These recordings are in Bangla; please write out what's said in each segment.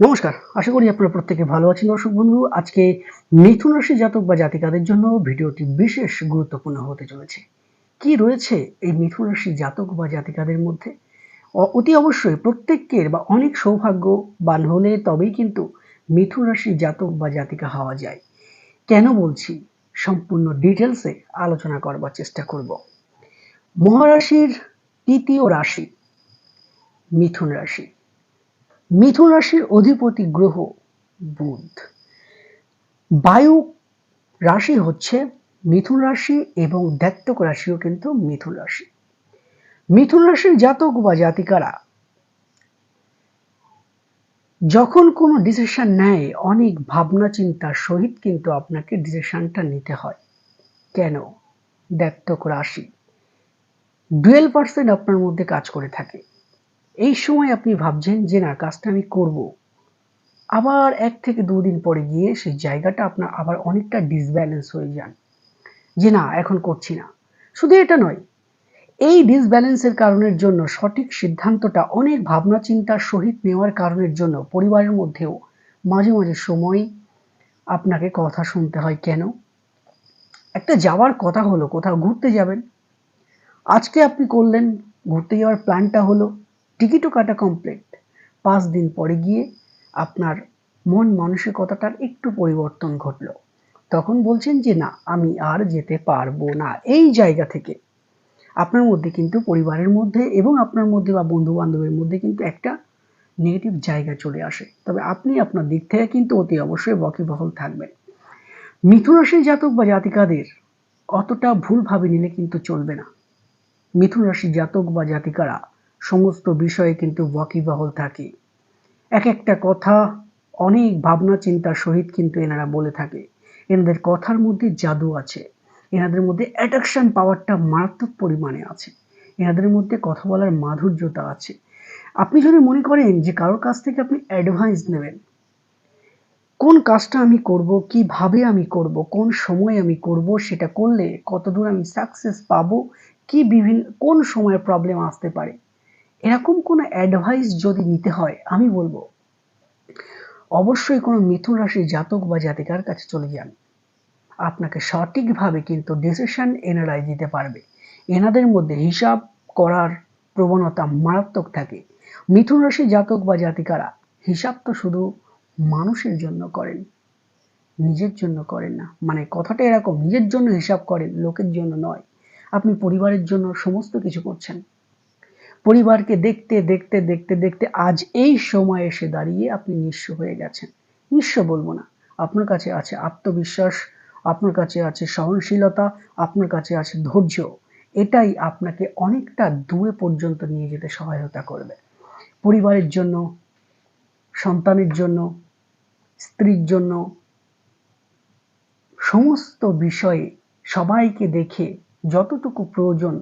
নমস্কার, আশা করি আপনারা প্রত্যেকে ভালো আছেন দর্শক বন্ধু। আজকে মিথুন রাশি জাতক বা জাতিকাদের জন্য ভিডিওটি বিশেষ গুরুত্বপূর্ণ হতে চলেছে। কি রয়েছে এই মিথুন রাশি জাতক বা জাতিকাদের মধ্যে? অতি অবশ্যই প্রত্যেকের বা অনেক সৌভাগ্যবান হলে তবেই কিন্তু মিথুন রাশি জাতক বা জাতিকা হওয়া যায়। কেন বলছি? সম্পূর্ণ ডিটেলসে আলোচনা করবার চেষ্টা করব। মহারাশির তৃতীয় রাশি মিথুন রাশি। মিথুন রাশির অধিপতি গ্রহ বুধ। বায়ু রাশি হচ্ছে মিথুন রাশি এবং দ্যাত্তক রাশিও কিন্তু মিথুন রাশি। মিথুন রাশির জাতক বা জাতিকারা যখন কোনো ডিসিশন নেয়, অনেক ভাবনা চিন্তার সহিত কিন্তু আপনাকে ডিসিশনটা নিতে হয়। কেন? দ্যাত্তক রাশি। ডুয়েল পার্সেন্ট আপনার মধ্যে কাজ করে থাকে। এই সময় আপনি ভাবছেন যে না, কাজটা আমি করব। আবার এক থেকে দুদিন পরে গিয়ে সেই জায়গাটা আপনার আবার অনেকটা ডিসব্যালেন্স হয়ে যান। যে না, এখন করছি না। শুধু এটা নয়, এই ডিসব্যালেন্সের কারণের জন্য সঠিক সিদ্ধান্তটা, অনেক ভাবনা চিন্তার সহিত নেওয়ার কারণের জন্য পরিবারের মধ্যেও মাঝে মাঝে সময় আপনাকে কথা শুনতে হয়, কেন? একটা যাওয়ার কথা হলো, কোথাও ঘুরতে যাবেন। আজকে আপনি করলেন, ঘুরতে যাওয়ার প্ল্যানটা হলো। টিকিটও কাটা কমপ্লিট পাঁচ দিন পরে গিয়ে আপনার মন মানসিকতাটার একটু পরিবর্তন ঘটলো। তখন বলছেন যে, না, আমি আর যেতে পারব না। এই জায়গা থেকে। আপনার মধ্যে কিন্তু পরিবারের মধ্যে এবং আপনার মধ্যে বা বন্ধু বান্ধবের মধ্যে কিন্তু একটা নেগেটিভ জায়গা চলে আসে। তবে আপনি আপনার দিক থেকে কিন্তু অতি অবশ্যই বকিবহল থাকবেন। মিথুন রাশির জাতক বা জাতিকাদের অতটা ভুলভাবে নিলে কিন্তু চলবে না। মিথুন রাশির জাতক বা জাতিকারা সমস্ত বিষয়ে কিন্তু ওয়াকিবহল থাকে। এক একটা কথা, অনেক ভাবনা চিন্তার সহিত কিন্তু এনারা বলে থাকে। এনাদের কথার মধ্যে জাদু আছে। এনাদের মধ্যে অ্যাট্রাকশন পাওয়ারটা মারাত্মক পরিমাণে আছে। এনাদের মধ্যে কথা বলার মাধুর্যতা আছে। আপনি যদি মনে করেন যে কারোর কাছ থেকে আপনি অ্যাডভাইস নেবেন, কোন কাজটা আমি করব, কীভাবে আমি করব, কোন সময় আমি করব, সেটা করলে কতদূর আমি সাকসেস পাবো, কি বিভিন্ন, কোন সময় প্রবলেম আসতে পারে এরকম কোনো অ্যাডভাইস যদি নিতে হয়, আমি বলব, অবশ্যই কোনো মিথুন রাশির জাতক বা জাতিকার কাছে চলে যান। আপনাকে সঠিকভাবে কিন্তু ডিসিশন এনারাই দিতে পারবে। এনাদের মধ্যে হিসাব করার প্রবণতা মারাত্মক থাকে। মিথুন রাশি জাতক বা জাতিকারা হিসাব তো শুধু মানুষের জন্য করেন, নিজের জন্য করেন না। মানে কথাটা এরকম, নিজের জন্য হিসাব করেন, লোকের জন্য নয়। আপনি পরিবারের জন্য সমস্ত কিছু করছেন। পরিবারকে দেখতে দেখতে দেখতে দেখতে আজ এই সময় এসে দাঁড়িয়ে আপনি নিঃস্ব হয়ে গেছেন। নিঃস্ব বলব না। আপনার কাছে আছে আত্মবিশ্বাস, আপনার কাছে আছে সহনশীলতা, আপনার কাছে আছে ধৈর্য। এটাই আপনাকে অনেকটা দূরে পর্যন্ত নিয়ে যেতে সহায়তা করবে। পরিবারের জন্য, সন্তানের জন্য, স্ত্রীর জন্য সমস্ত বিষয়ে সবাইকে দেখে যতটুকু প্রয়োজন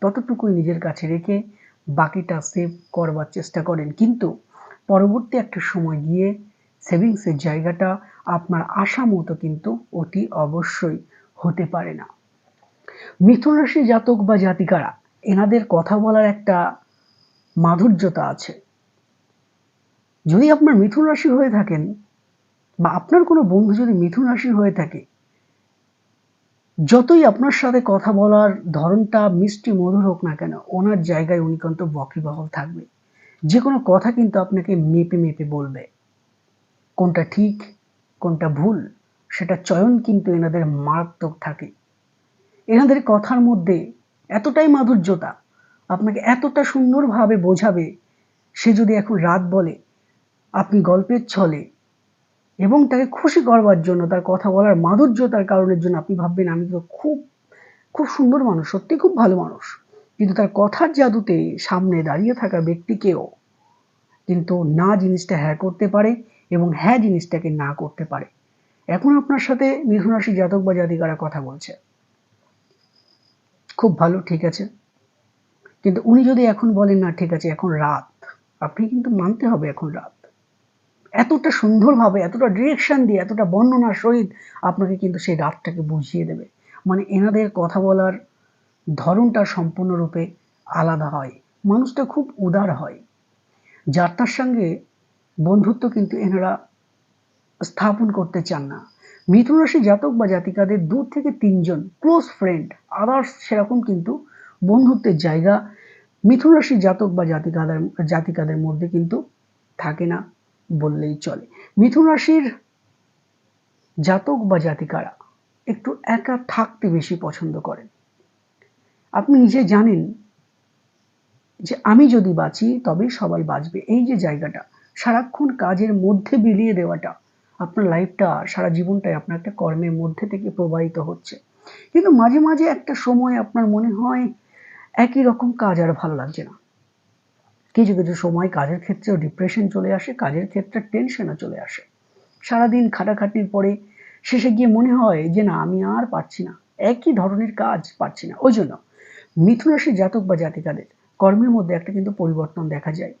ততটুকুই নিজের কাছে রেখে বাকিটা সেভ করবার চেষ্টা করেন। কিন্তু পরবর্তী একটা সময় গিয়ে সেভিংসের জায়গাটা আপনার আশা মতো কিন্তু অতি অবশ্যই হতে পারে না। মিথুন রাশি জাতক বা জাতিকারা, এনাদের কথা বলার একটা মাধুর্যতা আছে। যদি আপনার মিথুন রাশি হয়ে থাকেন বা আপনার কোনো বন্ধু যদি মিথুন রাশি হয়ে থাকে যতই আপনার সাথে কথা বলার ধরনটা মিষ্টি মধুর হোক না কেন, ওনার জায়গায় উনি কিন্তু বকিবহল থাকবে। যে কোনো কথা কিন্তু আপনাকে মেপে মেপে বলবে। কোনটা ঠিক, কোনটা ভুল, সেটা চয়ন কিন্তু এনাদের মারাত্মক থাকে। এনাদের কথার মধ্যে এতটাই মাধুর্যতা, আপনাকে এতটা সুন্দরভাবে বোঝাবে, সে যদি এখন রাত বলে, আপনি গল্পের ছলে এবং তাকে খুশি করবার জন্য, তার কথা বলার মাধুর্যতার কারণের জন্য আপনি ভাববেন, আমি তো খুব খুব সুন্দর মানুষ, সত্যি খুব ভালো মানুষ। কিন্তু তার কথার জাদুতে সামনে দাঁড়িয়ে থাকা ব্যক্তিকেও কিন্তু না জিনিসটা হ্যাঁ করতে পারে এবং হ্যাঁ জিনিসটাকে না করতে পারে। এখন আপনার সাথে মিথুন রাশি জাতক বা জাতিকারা কথা বলছে। খুব ভালো, ঠিক আছে। কিন্তু উনি যদি এখন বলেন, না, ঠিক আছে, এখন রাত। আপনি কিন্তু মানতে হবে এখন রাত। এতটা সুন্দরভাবে, এতটা ডিরেকশন দিয়ে, এতটা বর্ণনার সহিত আপনাকে কিন্তু সেই রাতটাকে বুঝিয়ে দেবে। মানে এনাদের কথা বলার ধরনটা সম্পূর্ণরূপে আলাদা হয়। মানুষটা খুব উদার হয়। যার তার সঙ্গে বন্ধুত্ব কিন্তু এনারা স্থাপন করতে চান না। মিথুন রাশি জাতক বা জাতিকাদের দু থেকে তিনজন ক্লোজ ফ্রেন্ড আদার্স সেরকম কিন্তু বন্ধুত্বের জায়গা মিথুন রাশি জাতক বা জাতিকাদের জাতিকাদের মধ্যে কিন্তু থাকে না। বললেই চলে। মিথুন রাশির জাতক বা জাতিকারা একটু একা থাকতে বেশি পছন্দ করেন। আপনি নিজে জানেন যে আমি যদি বাঁচি তবেই সবাই বাঁচবে। এই যে জায়গাটা, সারাক্ষণ কাজের মধ্যে বিলিয়ে দেওয়াটা আপনার লাইফটা, সারা জীবনটাই আপনার একটা কর্মের মধ্যে থেকে প্রবাহিত হচ্ছে। কিন্তু মাঝে মাঝে একটা সময় আপনার মনে হয় একই রকম কাজ আর ভালো লাগছে না। কিছু কিছু সময় কাজের ক্ষেত্রেও ডিপ্রেশন চলে আসে, কাজের ক্ষেত্রে টেনশনও চলে আসে। সারাদিন খাটাখাটির পরে শেষে গিয়ে মনে হয় যে, না, আমি আর পারছি না। একই ধরনের কাজ পারছি না। ওই জন্য মিথুন রাশি জাতক বা জাতিকাদের কর্মের মধ্যে একটা কিন্তু পরিবর্তন দেখা যায়।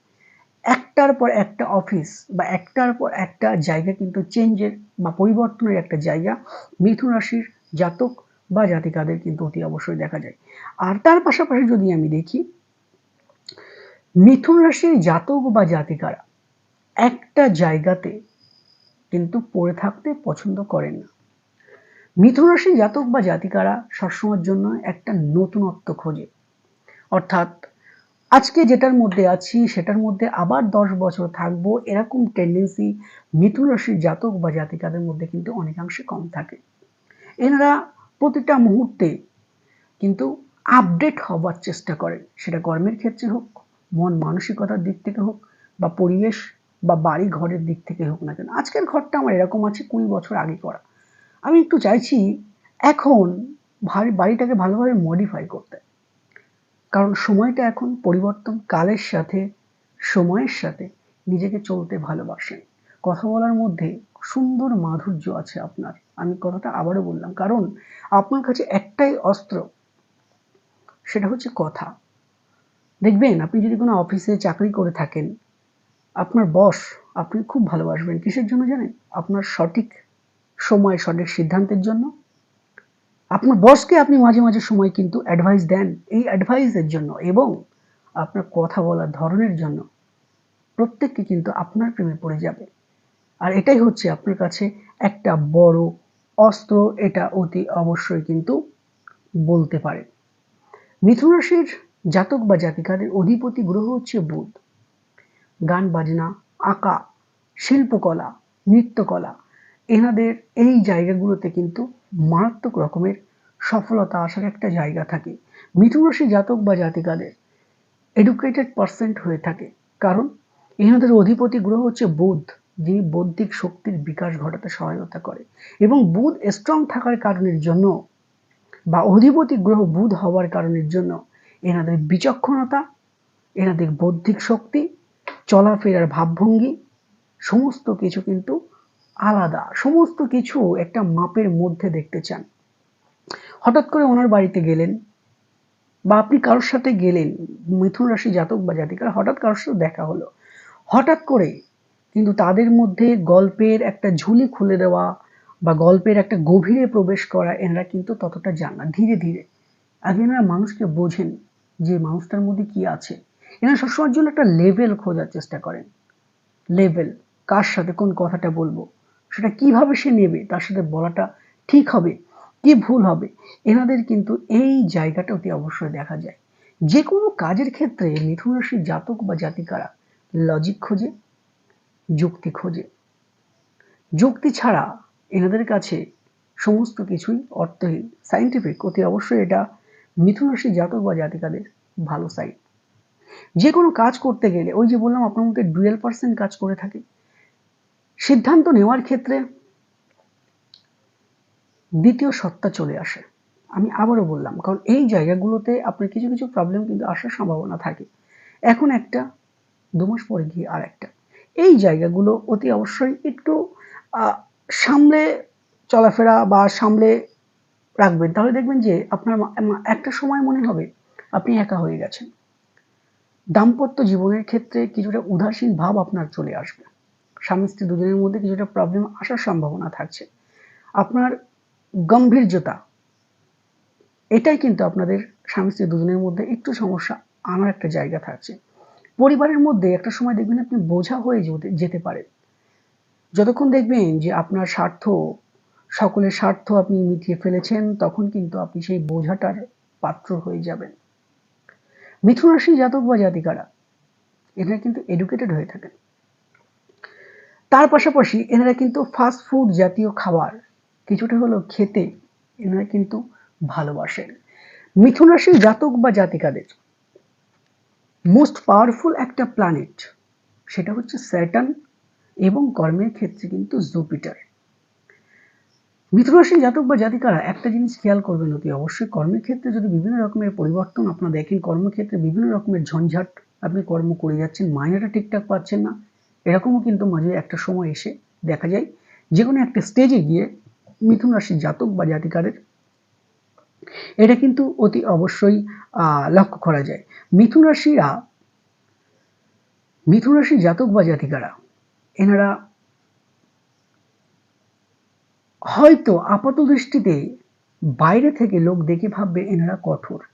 একটার পর একটা অফিস বা একটার পর একটা জায়গা কিন্তু চেঞ্জের বা পরিবর্তনের একটা জায়গা মিথুন রাশির জাতক বা জাতিকাদের কিন্তু অতি অবশ্যই দেখা যায়। আর তার পাশাপাশি যদি আমি দেখি মিথুন রাশির জাতক বা জাতিকারা একটা জায়গাতে কিন্তু পড়ে থাকতে পছন্দ করেন না। মিথুন রাশি জাতক বা জাতিকারা সবসময়ের জন্য একটা নতুনত্ব খোঁজে। অর্থাৎ আজকে যেটার মধ্যে আছি, সেটার মধ্যে আবার দশ বছর থাকব, এরকম টেন্ডেন্সি মিথুন রাশির জাতক বা জাতিকাদের মধ্যে কিন্তু অনেকাংশে কম থাকে। এনারা প্রতিটা মুহূর্তে কিন্তু আপডেট হবার চেষ্টা করেন, সেটা কর্মের ক্ষেত্রে হোক মন মানসিকতার দিক থেকে হোক বা পরিবেশ বা বাড়ি ঘরের দিক থেকে হোক না কেন, আজকের ঘরটা আমার এরকম আছে কুড়ি বছর আগে করা। আমি একটু চাইছি এখন ভারী, বাড়িটাকে ভালোভাবে মডিফাই করতে। কারণ সময়টা এখন পরিবর্তন কালের সাথে, সময়ের সাথে নিজেকে চলতে ভালোবাসেন। কথা বলার মধ্যে সুন্দর মাধুর্য আছে আপনার। আমি কথাটা আবারও বললাম, কারণ আপনার কাছে একটাই অস্ত্র, সেটা হচ্ছে কথা। দেখবেন আপনি যদি কোনো অফিসে চাকরি করে থাকেন, আপনার বস আপনি খুব ভালোবাসবেন। কিসের জন্য জানেন? আপনার সঠিক সময়, সঠিক সিদ্ধান্তের জন্য। আপনার বসকে আপনি মাঝে মাঝে সময় কিন্তু অ্যাডভাইস দেন এই অ্যাডভাইসের জন্য এবং আপনার কথা বলার ধরনের জন্য। প্রত্যেককে কিন্তু আপনার প্রেমে পড়ে যাবে। আর এটাই হচ্ছে আপনার কাছে একটা বড় অস্ত্র, এটা অতি অবশ্যই কিন্তু বলতে পারে। মিথুন রাশির জাতক বা জাতিকাদের অধিপতি গ্রহ হচ্ছে বুধ। গান, বাজনা, আঁকা, শিল্পকলা, নৃত্যকলা, এনাদের এই জায়গাগুলোতে কিন্তু মারাত্মক রকমের সফলতা আসার একটা জায়গা থাকে। মিথুন রাশি জাতক বা জাতিকাদের এডুকেটেড পার্সেন্ট হয়ে থাকে। কারণ এনাদের অধিপতি গ্রহ হচ্ছে বুধ, যিনি বৌদ্ধিক শক্তির বিকাশ ঘটাতে সহায়তা করে। এবং বুধ স্ট্রং থাকার কারণের জন্য বা অধিপতি গ্রহ বুধ হওয়ার কারণের জন্য এনাদের বিচক্ষণতা, এনাদের বৌদ্ধিক শক্তি, চলাফেরার ভাবভঙ্গি, সমস্ত কিছু কিন্তু আলাদা। সমস্ত কিছু একটা মাপের মধ্যে দেখতে চান। হঠাৎ করে ওনার বাড়িতে গেলেন বা আপনি কারোর সাথে গেলেন, মিথুন রাশি জাতক বা জাতিকার, হঠাৎ কারোর সাথে দেখা হলো। হঠাৎ করে কিন্তু তাদের মধ্যে গল্পের একটা ঝুলি খুলে দেওয়া বা গল্পের একটা গভীরে প্রবেশ করা এনারা কিন্তু ততটা যান না। ধীরে ধীরে আগে এনারা মানুষকে বোঝেন যে মানুষটার মধ্যে কি আছে। এনারা সবসময়ের জন্য একটা লেভেল খোঁজার চেষ্টা করেন। লেভেল কার সাথে কোন কথাটা বলব, সেটা কীভাবে সে নেবে, তার সাথে বলাটা ঠিক হবে, কি ভুল হবে, এনাদের কিন্তু এই জায়গাটা অতি অবশ্যই দেখা যায়। যে কোনো কাজের ক্ষেত্রে মিথুন রাশির জাতক বা জাতিকারা লজিক খোঁজে, যুক্তি খোঁজে। যুক্তি ছাড়া এনাদের কাছে সমস্ত কিছুই অর্থহীন। সাইন্টিফিক অতি অবশ্যই এটা মিথুন রাশি জাতক বা জাতিকাদের ভালো সাইড যে কোনো কাজ করতে গেলে, ওই যে বললাম আপনার মধ্যে ডুয়েল পার্সেন্ট কাজ করে থাকে, সিদ্ধান্ত নেওয়ার ক্ষেত্রে দ্বিতীয় সত্তা চলে আসে। আমি আবারও বললাম, কারণ এই জায়গাগুলোতে আপনার কিছু কিছু প্রবলেম কিন্তু আসার সম্ভাবনা থাকে। এখন একটা, দু মাস পরে গিয়ে আর একটা। এই জায়গাগুলো অতি অবশ্যই একটু সামলে চলাফেরা বা সামলে রাখবেন, তাহলে দেখবেন যে আপনার একটা সময় মনে হবে আপনি একা হয়ে গেছেন। দাম্পত্য জীবনের ক্ষেত্রে কিছুটা উদাসীন ভাব আপনার চলে আসবে। স্বামী স্ত্রী দুজনের মধ্যে কিছুটা প্রবলেম আসার সম্ভাবনা থাকছে। আপনার গম্ভীর্যতা এটাই কিন্তু আপনাদের স্বামী স্ত্রী দুজনের মধ্যে একটু সমস্যা আনার একটা জায়গা থাকছে। পরিবারের মধ্যে একটা সময় দেখবেন আপনি বোঝা হয়ে যেতে- পারেন। যতক্ষণ দেখবেন যে আপনার স্বার্থ সকলের স্বার্থ আপনি মিটিয়ে ফেলেছেন, তখন কিন্তু আপনি সেই বোঝাটার পাত্র হয়ে যাবেন। মিথুন রাশি জাতক বা জাতিকারা এনারা কিন্তু এডুকেটেড হয়ে থাকেন। তার পাশাপাশি এনারা কিন্তু ফাস্ট ফুড জাতীয় খাবার, কিছুটা হলেও খেতে এনারা কিন্তু ভালোবাসেন। মিথুন রাশির জাতক বা জাতিকাদের মোস্ট পাওয়ারফুল একটা প্ল্যানেট সেটা হচ্ছে স্যাটার্ন এবং কর্মের ক্ষেত্রে কিন্তু জুপিটার মিথুরাশি জাতক বা জাতিকারা একটা জিনিস খেয়াল করবেন অতি অবশ্যই কর্মের ক্ষেত্রে যদি বিভিন্ন রকমের পরিবর্তন আপনারা দেখেন, কর্মক্ষেত্রে বিভিন্ন রকমের ঝঞ্ঝাট আপনি কর্ম করে যাচ্ছেন, মাইনেটা ঠিকঠাক পাচ্ছেন না, এরকমও কিন্তু মাঝে একটা সময় এসে দেখা যায়, যে কোনো একটা স্টেজে গিয়ে মিথুন রাশির জাতক বা জাতিকারের এটা কিন্তু অতি অবশ্যই লক্ষ্য করা যায়। মিথুন রাশিরা, মিথুন রাশির জাতক বা জাতিকারা, এনারা হয়তো আপাত দৃষ্টিতে বাইরে থেকে লোক দেখে ভাববে এনারা কঠোর।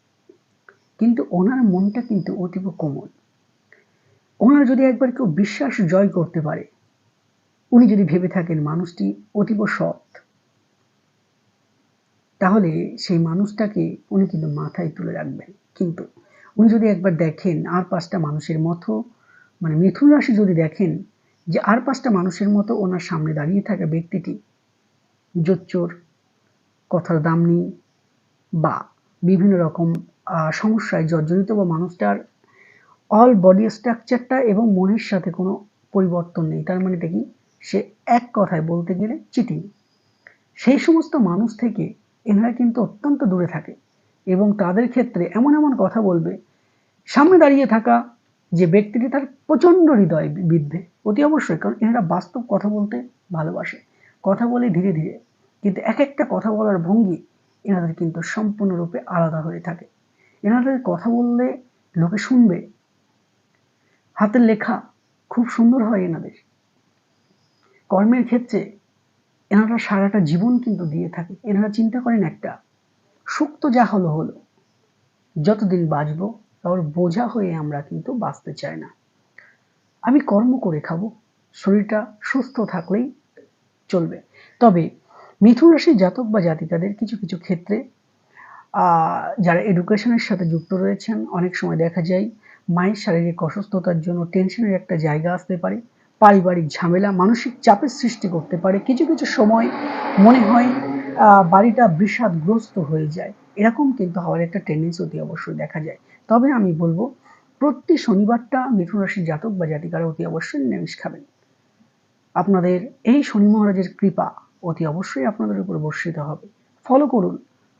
কিন্তু ওনার মনটা কিন্তু অতীব কোমল। ওনার যদি একবার কেউ বিশ্বাস জয় করতে পারে, উনি যদি ভেবে থাকেন মানুষটি অতীব সৎ, তাহলে সেই মানুষটাকে উনি কিন্তু মাথায় তুলে রাখবেন। কিন্তু উনি যদি একবার দেখেন আর পাঁচটা মানুষের মতো মানে মিথুন রাশি যদি দেখেন যে আর পাঁচটা মানুষের মতো ওনার সামনে দাঁড়িয়ে থাকা ব্যক্তিটি জোচ্চোর কথার দাম নেই বা বিভিন্ন রকম সমস্যায় জর্জরিত বা মানুষটার অল বডি স্ট্রাকচারটা এবং মনের সাথে কোনো পরিবর্তন নেই। তার মানে দেখি সে এক কথায় বলতে গেলে চিটিং সেই সমস্ত মানুষ থেকে এনারা কিন্তু অত্যন্ত দূরে থাকে এবং তাদের ক্ষেত্রে এমন এমন কথা বলবে, সামনে দাঁড়িয়ে থাকা যে ব্যক্তিটি তার প্রচণ্ড হৃদয় বিদ্ধে। অতি অবশ্যই, কারণ এনারা বাস্তব কথা বলতে ভালোবাসে। কথা বলে ধীরে ধীরে, কিন্তু এক একটা কথা বলার ভঙ্গি এনাদের কিন্তু সম্পূর্ণরূপে আলাদা হয়ে থাকে। এনাদের কথা বললে লোকে শুনবে। হাতের লেখা খুব সুন্দর হয় এনাদের। কর্মের ক্ষেত্রে এনারা সারাটা জীবন কিন্তু দিয়ে থাকে। এনারা চিন্তা করেন একটা সুখ তো যা হলো হলো, যতদিন বাঁচব তার বোঝা হয়ে আমরা কিন্তু বাঁচতে চাই না। আমি কর্ম করে খাব, শরীরটা সুস্থ থাকলেই চলবে। তবে মিথুন রাশির জাতক বা জাতিকাদের কিছু কিছু ক্ষেত্রে যারা এডুকেশনের সাথে যুক্ত রয়েছেন, অনেক সময় দেখা যায় মায়ের শারীরিক অসুস্থতার জন্য টেনশনের একটা জায়গা আসতে পারে, পারিবারিক ঝামেলা, মানসিক চাপের সৃষ্টি করতে পারে। কিছু কিছু সময় মনে হয় বাড়িটা বিষাদগ্রস্ত হয়ে যায়। এরকম কিন্তু হওয়ার একটা টেন্ডেন্সি অতি অবশ্যই দেখা যায়। তবে আমি বলব, প্রতি শনিবারটা মিথুন রাশির জাতক বা জাতিকারা অতি অবশ্যই নিরামিষ খাবেন। আপনাদের এই শনি মহারাজের কৃপা অতি অবশ্যই আপনাদের উপর বর্ষিত হবে। ফলো করুন।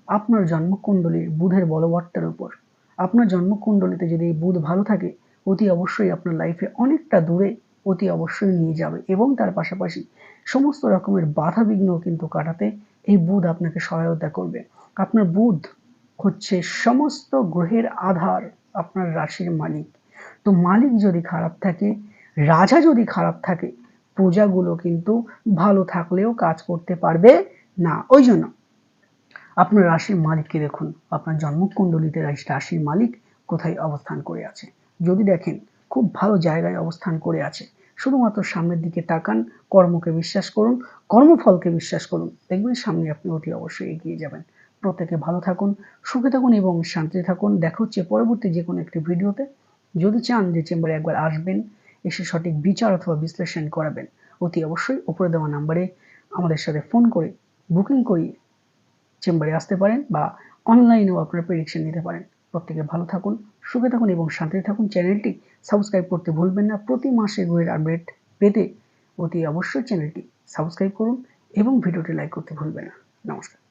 আপনার জন্মকুণ্ডলীর বুধের বলবট্টার উপর। আপনার জন্মকুণ্ডলিতে যদি বুধ ভালো থাকে, অতি অবশ্যই আপনার লাইফে অনেকটা দূরে অতি অবশ্যই নিয়ে যাবে এবং তার পাশাপাশি সমস্ত রকমের বাধা বিঘ্ন কিন্তু কাটাতে এই বুধ আপনাকে সহায়তা করবে। আপনার বুধ হচ্ছে সমস্ত গ্রহের আধার, আপনার রাশির মালিক। তো মালিক যদি খারাপ থাকে, রাজা যদি খারাপ থাকে প্রজাগুলো কিন্তু ভালো থাকলেও কাজ করতে পারবে না। ওই জন্য আপনার রাশির মালিককে দেখুন। আপনার জন্মকুণ্ডলিতে রাশির মালিক কোথায় অবস্থান করে আছে? যদি দেখেন খুব ভালো জায়গায় অবস্থান করে আছে, শুধুমাত্র সামনের দিকে তাকান, কর্মকে বিশ্বাস করুন, কর্মফলকে বিশ্বাস করুন, দেখবেন সামনে আপনি অতি অবশ্যই এগিয়ে যাবেন। প্রত্যেকে ভালো থাকুন, সুখে থাকুন এবং শান্তিতে থাকুন। দেখা হচ্ছে পরবর্তী যে কোনো একটি ভিডিওতে। যদি চান যে চেম্বারে একবার আসবেন এসে সঠিক বিচার অথবা বিশ্লেষণ করাবেন। অতি অবশ্যই উপরে দেওয়া নাম্বারে আমাদের সাথে ফোন করে বুকিং করিয়ে চেম্বারে আসতে পারেন বা অনলাইনেও আপনারা প্রেডিকশন নিতে পারেন। প্রত্যেকে ভালো থাকুন, সুখে থাকুন এবং শান্তিতে থাকুন। চ্যানেলটি সাবস্ক্রাইব করতে ভুলবেন না। প্রতি মাসে গ্রহের আপডেট পেতে অতি অবশ্যই চ্যানেলটি সাবস্ক্রাইব করুন এবং ভিডিওটি লাইক করতে ভুলবেন না। নমস্কার।